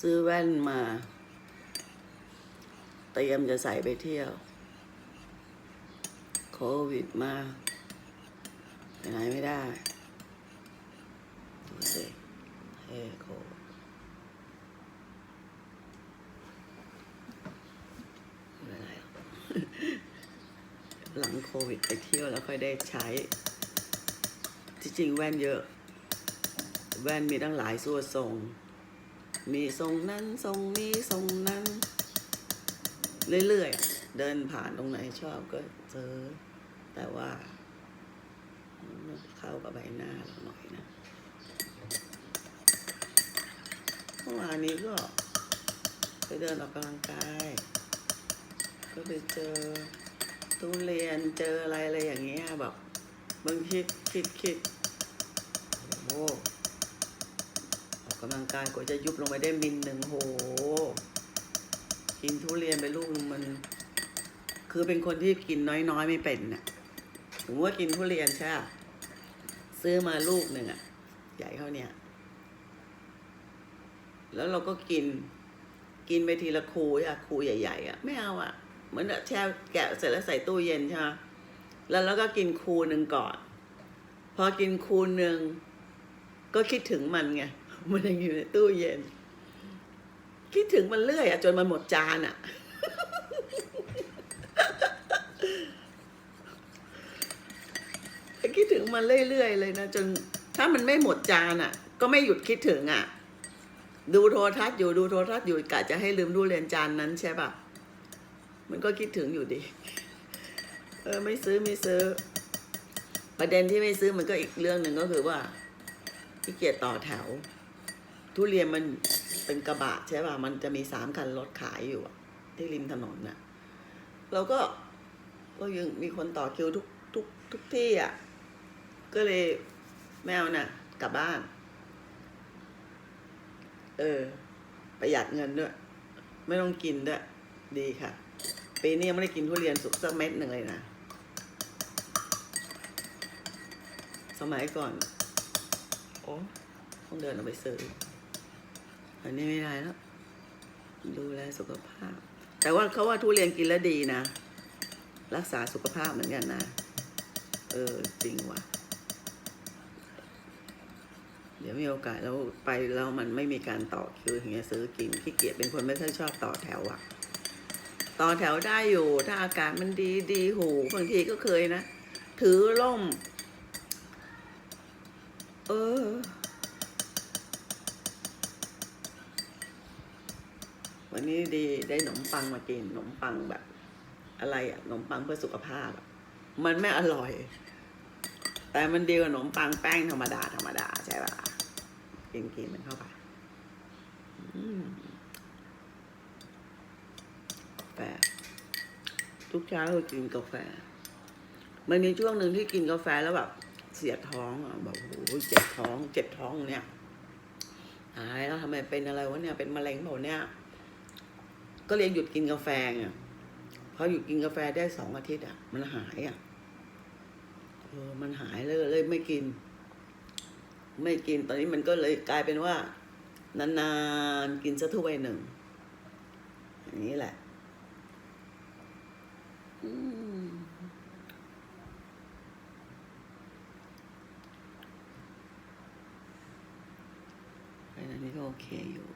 ซื้อแว่นมา เตรียมจะใส่ไปเที่ยว โควิดมาไปไหนไม่ได้ ดูสิเฮ้โคหรอกหลังโควิดไปเที่ยวแล้วค่อยได้ใช้ ที่จริงแว่นเยอะ แว่นมีตั้งหลายส่วนทรง มีทรงนั้นทรงนี้ทรงนั้น เรื่อยๆ เดินผ่านตรงไหนชอบก็ซื้อแต่ว่ามันเข้ากับใบหน้าเราหน่อยนะเมื่อวานนี้ก็ ไปเดินออกกำลังกาย ก็ไปเจอทุเรียนเจออะไรอะไรอย่างเงี้ยแบบบางคิดคิดคิดโอ้ อกกำลังกายกว่าจะยุบลงไปได้มิลหนึ่งโห กินทุเรียนไปลูกนึงมัน คือเป็นคนที่กินน้อยๆไม่เป็นน่ะผมว่ากินทุเรียนใช่ซื้อมาลูกหนึ่งอะ ใหญ่เท่าเนี้ยแล้วเราก็กินกินไปทีละคูอะคูใหญ่ๆอะไม่เอาอะเหมือนแช่แกะเสร็จแล้วใส่ตู้เย็นใช่ไหมแล้วเราก็กินคูหนึ่งก่อน พอกินคูหนึ่งก็คิดถึงมันไง มันยังอยู่ในตู้เย็น คิดถึงมันเรื่อยอะจนมันหมดจานอะคิดถึงมันเรื่อยๆเลยนะจนถ้ามันไม่หมดจานอะก็ไม่หยุดคิดถึงอะดูโทรทัศน์อยู่ดูโทรทัศน์อยู่กะจะให้ลืมดูเรียนจานนั้นใช่ปะมันก็คิดถึงอยู่ดี เออไม่ซื้อไม่ซื้อ ประเด็นที่ไม่ซื้อมันก็อีกเรื่องหนึ่งก็คือว่าขี้เกียจต่อแถว ทุเรียนมันเป็นกระบะใช่ป่ะ มันจะมีสามคันรถขายอยู่อะที่ริมถนนน่ะ เราก็ก็ยังมีคนต่อคิวทุกทุกทุกที่อะ ก็เลยไม่เอาน่ะ กลับบ้าน เออ ประหยัดเงินด้วย ไม่ต้องกินด้วย ดีค่ะ ปีนี้ยังไม่ได้กินทุเรียนสุกสักเม็ดหนึ่งเลยนะ สมัยก่อน โอ้ต้องเดินออกไปซื้อ อันนี้ไม่ได้แล้ว ดูแลสุขภาพ แต่ว่าเขาว่าทุเรียนกินแล้วดีนะ รักษาสุขภาพเหมือนกันนะ เออ จริงว่ะ เดี๋ยวมีโอกาสแล้วไปแล้วมันไม่มีการต่อคิวอย่างเงี้ยซื้อกินขี้เกียจเป็นคนไม่ค่อยชอบต่อแถวอะ ต่อแถวได้อยู่ถ้าอากาศมันดีดีหูบางทีก็เคยนะ ถือล่ม เออ วันนี้ดีได้ขนมปังมากินขนมปังแบบ อะไรอะขนมปังเพื่อสุขภาพอะมันไม่อร่อย แต่มันดีกว่าขนมปังแป้งธรรมดาธรรมดาใช่ปะกินกินมันเข้าไปกาแฟทุกเช้าก็กินกาแฟ มันมีช่วงหนึ่งที่กินกาแฟแล้วแบบเสียท้องอะแบบโอ้โหเจ็บท้อง เจ็บท้องเนี่ยหายแล้วทำไมเป็นอะไรวะเนี่ยเป็นมะเร็งเปล่าเนี่ย ก็เลยหยุดกินกาแฟไงพอหยุดกินกาแฟได้สองอาทิตย์อะ มันหายอะเออมันหายเลยเลยไม่กิน ไม่กินตอนนี้มันก็เลยกลายเป็นว่า นานๆกินสักถ้วยหนึ่งอย่างนี้แหละอืมไปอันนี้ก็โอเคอยู่